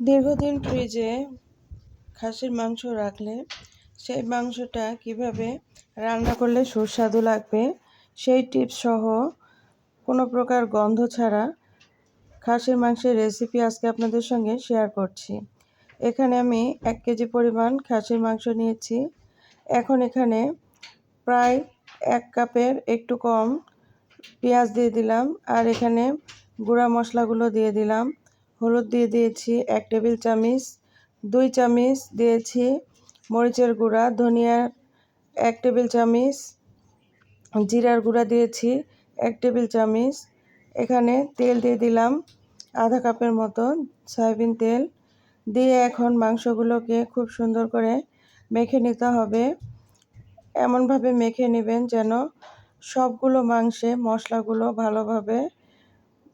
দীর্ঘদিন ফ্রিজে খাসির মাংস রাখলে সেই মাংসটা কীভাবে রান্না করলে সুস্বাদু লাগবে, সেই টিপস সহ কোনো প্রকার গন্ধ ছাড়া খাসির মাংসের রেসিপি আজকে আপনাদের সঙ্গে শেয়ার করছি। এখানে আমি এক কেজি পরিমাণ খাসির মাংস নিয়েছি। এখন এখানে প্রায় এক কাপের একটু কম পেঁয়াজ দিয়ে দিলাম আর এখানে গুঁড়া মশলাগুলো দিয়ে দিলাম। হলুদ দিয়ে দিয়েছি এক টেবিল চামচ, দুই চামচ দিয়েছি মরিচের গুঁড়া, ধনিয়ার এক টেবিল চামচ, জিরার গুঁড়া দিয়েছি এক টেবিল চামচ। এখানে তেল দিয়ে দিলাম আধা কাপের মতো সয়াবিন তেল। দিয়ে এখন মাংসগুলোকে খুব সুন্দর করে মেখে নিতে হবে। এমনভাবে মেখে নেবেন যেন সবগুলো মাংসে মশলাগুলো ভালোভাবে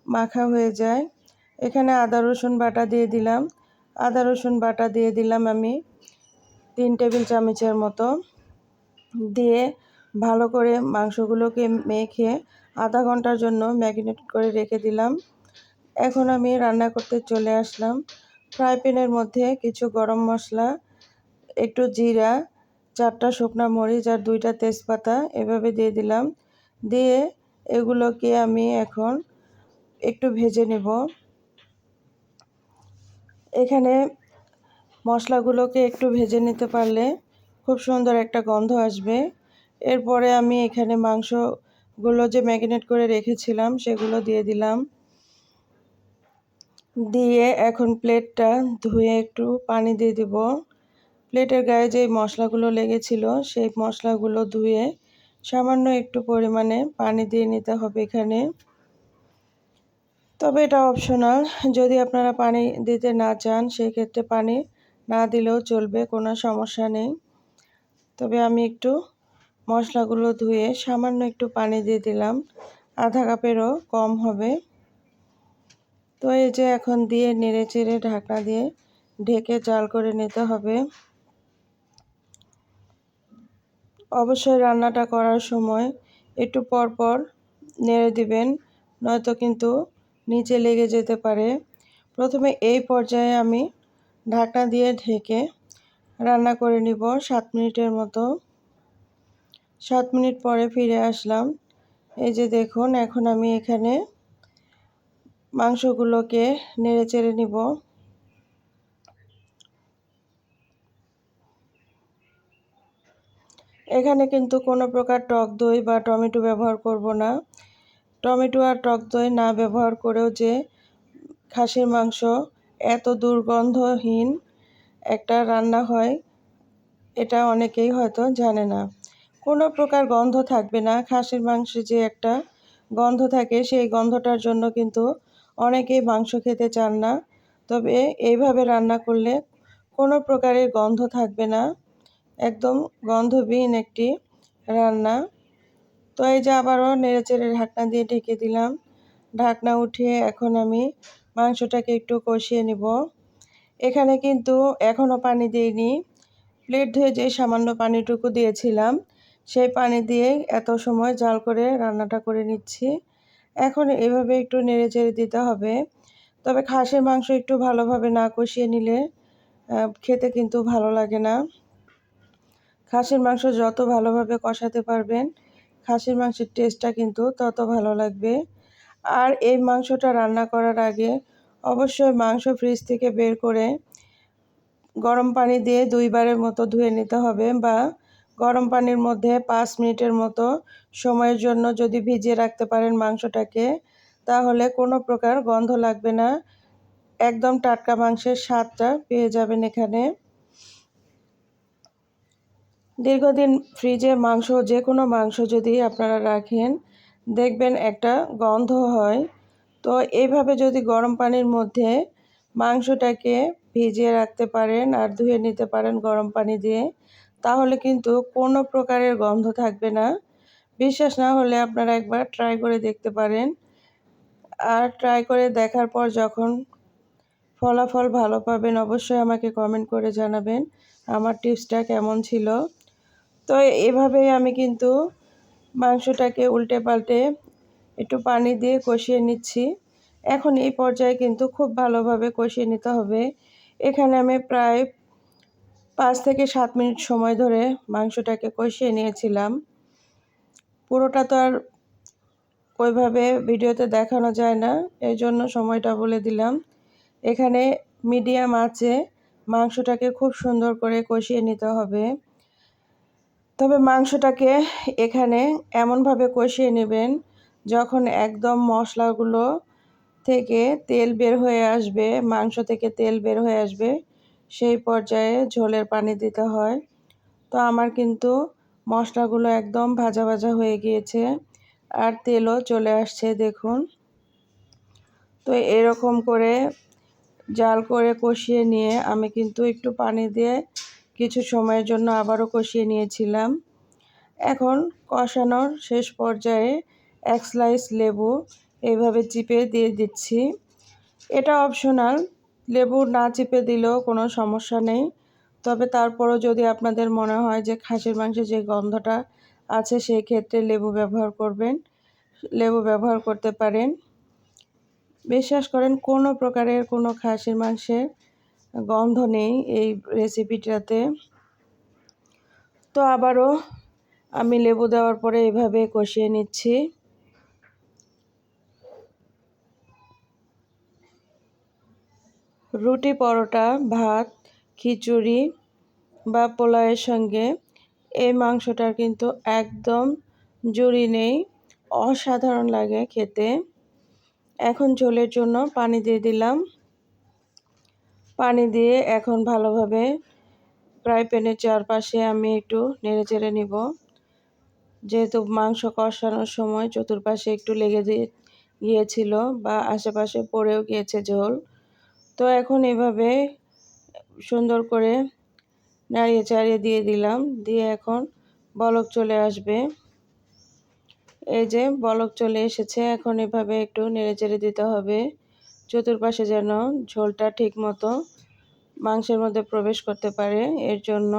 মাখা হয়ে যায়। এখানে আদা, রসুন বাটা দিয়ে দিলাম। আদা, রসুন বাটা দিয়ে দিলাম আমি তিন টেবিল চামচের মতো। দিয়ে ভালো করে মাংসগুলোকে মেখে আধা ঘণ্টার জন্য ম্যাগনেট করে রেখে দিলাম। এখন আমি রান্না করতে চলে আসলাম। ফ্রাই প্যানের মধ্যে কিছু গরম মশলা, একটু জিরা, চারটা শুকনা মরিচ আর দুইটা তেজপাতা এভাবে দিয়ে দিলাম। দিয়ে এগুলোকে আমি এখন একটু ভেজে নেব। এখানে মশলাগুলোকে একটু ভেজে নিতে পারলে খুব সুন্দর একটা গন্ধ আসবে। এরপরে আমি এখানে মাংসগুলো যে ম্যাগনেট করে রেখেছিলাম সেগুলো দিয়ে দিলাম। দিয়ে এখন প্লেটটা ধুয়ে একটু পানি দিয়ে দিব। প্লেটের গায়ে যে মশলাগুলো লেগেছিল সেই মশলাগুলো ধুয়ে সামান্য একটু পরিমাণে পানি দিয়ে নিতে হবে এখানে। তবে এটা অপশনাল যদি আপনারা পানি দিতে না চান সেই ক্ষেত্রে পানি না দিলেও চলবে, কোনো সমস্যা নেই। তবে আমি একটু মশলাগুলো ধুয়ে সামান্য একটু পানি দিয়ে দিলাম। আধা কাপেরও কম হবে। তো এই যে এখন দিয়ে নেড়ে চেড়ে ঢাকা দিয়ে ঢেকে চাল করে নিতে হবে। অবশ্যই রান্নাটা করার সময় একটু পর পর নেড়ে দিবেন, নয়তো কিন্তু নিচে লেগে যেতে পারে। প্রথমে এই পর্যায়ে আমি ঢাকনা দিয়ে ঢেকে রান্না করে নিব সাত মিনিটের মতো। সাত মিনিট পরে ফিরে আসলাম। এই যে দেখুন, এখন আমি এখানে মাংসগুলোকে নেড়ে চেড়ে নিব। এখানে কিন্তু কোনো প্রকার টক দই বা টমেটো ব্যবহার করব না। টমেটো আর টক দই না ব্যবহার করেও যে খাসির মাংস এত দুর্গন্ধহীন একটা রান্না হয়, এটা অনেকেই হয়তো জানে না। কোনো প্রকার গন্ধ থাকবে না। খাসির মাংসে যে একটা গন্ধ থাকে, সেই গন্ধটার জন্য কিন্তু অনেকেই মাংস খেতে চান না। তবে এইভাবে রান্না করলে কোনো প্রকারের গন্ধ থাকবে না। একদম গন্ধবিহীন একটি রান্না। তো এই যে আবারও নেড়েচেড়ে ঢাকনা দিয়ে ঢেকে দিলাম। ঢাকনা উঠিয়ে এখন আমি মাংসটাকে একটু কষিয়ে নিব। এখানে কিন্তু এখনও পানি দিইনি। প্লেট ধুয়ে যে সামান্য পানিটুকু দিয়েছিলাম, সেই পানি দিয়ে এত সময় জাল করে রান্নাটা করে নিচ্ছি। এখন এভাবে একটু নেড়ে চেড়ে দিতে হবে। তবে খাসির মাংস একটু ভালোভাবে না কষিয়ে নিলে খেতে কিন্তু ভালো লাগে না। খাসির মাংস যত ভালোভাবে কষাতে পারবেন খাসির মাংসের টেস্টটা কিন্তু তত ভালো লাগবে। আর এই মাংসটা রান্না করার আগে অবশ্যই মাংস ফ্রিজ থেকে বের করে গরম পানি দিয়ে দুইবারের মতো ধুয়ে নিতে হবে বা গরম পানির মধ্যে পাঁচ মিনিটের মতো সময়ের জন্য যদি ভিজিয়ে রাখতে পারেন মাংসটাকে, তাহলে কোনো প্রকার গন্ধ লাগবে না। একদম টাটকা মাংসের স্বাদটা পেয়ে যাবেন এখানে। দীর্ঘদিন ফ্রিজে মাংস যে কোনো মাংস যদি আপনারা রাখেন, দেখবেন একটা গন্ধ হয়। তো এইভাবে যদি গরম পানির মধ্যে মাংসটাকে ভিজিয়ে রাখতে পারেন আর ধুয়ে নিতে পারেন গরম পানি দিয়ে, তাহলে কিন্তু কোনো প্রকারের গন্ধ থাকবে না। বিশ্বাস না হলে আপনারা একবার ট্রাই করে দেখতে পারেন। আর ট্রাই করে দেখার পর যখন ফলাফল ভালো পাবেন, অবশ্যই আমাকে কমেন্ট করে জানাবেন। আমার টিপসটা কেমন ছিল? তো এভাবেই আমি কিন্তু মাংসটাকে উল্টে পাল্টে একটু পানি দিয়ে কষিয়ে নিচ্ছি। এখন এই পর্যায়ে কিন্তু খুব ভালোভাবে কষিয়ে নিতে হবে। এখানে আমি প্রায় পাঁচ থেকে সাত মিনিট সময় ধরে মাংসটাকে কষিয়ে নিয়েছিলাম। পুরোটা তো আর ওইভাবে ভিডিওতে দেখানো যায় না এই জন্য সময়টা বলে দিলাম। এখানে মিডিয়াম আছে মাংসটাকে খুব সুন্দর করে কষিয়ে নিতে হবে। তবে মাংসটাকে এখানে এমনভাবে কষিয়ে নেবেন যখন একদম মশলাগুলো থেকে তেল বের হয়ে আসবে, মাংস থেকে তেল বের হয়ে আসবে, সেই পর্যায়ে ঝোলের পানি দিতে হয়। তো আমার কিন্তু মশলাগুলো একদম ভাজা ভাজা হয়ে গিয়েছে আর তেলও চলে আসছে, দেখুন। তো এরকম করে জাল করে কষিয়ে নিয়ে আমি কিন্তু একটু পানি দিয়ে কিছু সময়ের জন্য আবারও কষিয়ে নিয়েছিলাম। এখন কষানোর শেষ পর্যায়ে এক স্লাইস লেবু এইভাবে চিপে দিয়ে দিচ্ছি। এটা অপশনাল লেবু না চিপে দিলেও কোনো সমস্যা নেই। তবে তারপরও যদি আপনাদের মনে হয় যে খাসির মাংসের যে গন্ধটা আছে, সেই ক্ষেত্রে লেবু ব্যবহার করবেন, লেবু ব্যবহার করতে পারেন। বিশ্বাস করেন কোনো প্রকারের কোনো খাসির মাংসের গন্ধ নেই এই রেসিপিটাতে তো আবারও আমি লেবু দেওয়ার পরে এভাবে কষিয়ে নিচ্ছি। রুটি, পরোটা, ভাত, খিচুড়ি বা পোলাওয়ের সঙ্গে এই মাংসটার কিন্তু একদম জুড়ি নেই, অসাধারণ লাগে খেতে। এখন ঝোলের জন্য পানি দিয়ে দিলাম। পানি দিয়ে এখন ভালোভাবে ফ্রাই প্যানের চারপাশে আমি একটু নেড়ে চেড়ে নিব। যেহেতু মাংস কষানোর সময় চতুর্পাশে একটু লেগে দিয়ে গিয়েছিল বা আশেপাশে পড়েও গিয়েছে ঝোল। তো এখন এভাবে সুন্দর করে নাড়িয়ে চাড়িয়ে দিয়ে দিলাম। দিয়ে এখন বলক চলে আসবে। এই যে বলক চলে এসেছে, এখন এভাবে একটু নেড়ে চেড়ে দিতে হবে। চতুর্পাশে যেন ঝোলটা ঠিক মতো মাংসের মধ্যে প্রবেশ করতে পারে। এর জন্য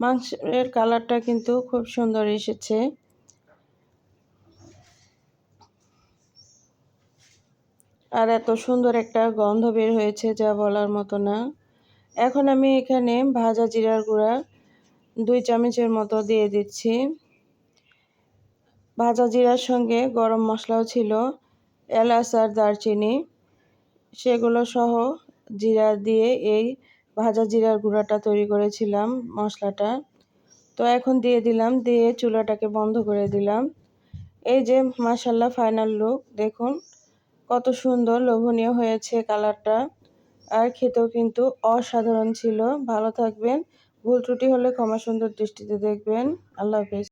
মাংসের কালারটা কিন্তু খুব সুন্দর এসেছে। আর এত সুন্দর একটা গন্ধ বের হয়েছে যা বলার মতো না। এখন আমি এখানে ভাজা জিরার গুঁড়া দুই চামচের মতো দিয়ে দিচ্ছি। ভাজা জিরার সঙ্গে গরম মশলাও ছিল। এলাচ আর দারচিনি সেগুলো সহ জিরা দিয়ে এই ভাজা জিরার গুঁড়াটা তৈরি করেছিলাম মশলাটা। তো এখন দিয়ে দিলাম, দিয়ে চুলাটাকে বন্ধ করে দিলাম। এই যে মাসাল্লাহ ফাইনাল লুক দেখুন কত সুন্দর লোভনীয় হয়েছে কালারটা। আর খেতেও কিন্তু অসাধারণ ছিল। ভালো থাকবেন। ভুল ত্রুটি হলে ক্ষমা সুন্দর দৃষ্টিতে দেখবেন। আল্লাহ হাফিজ।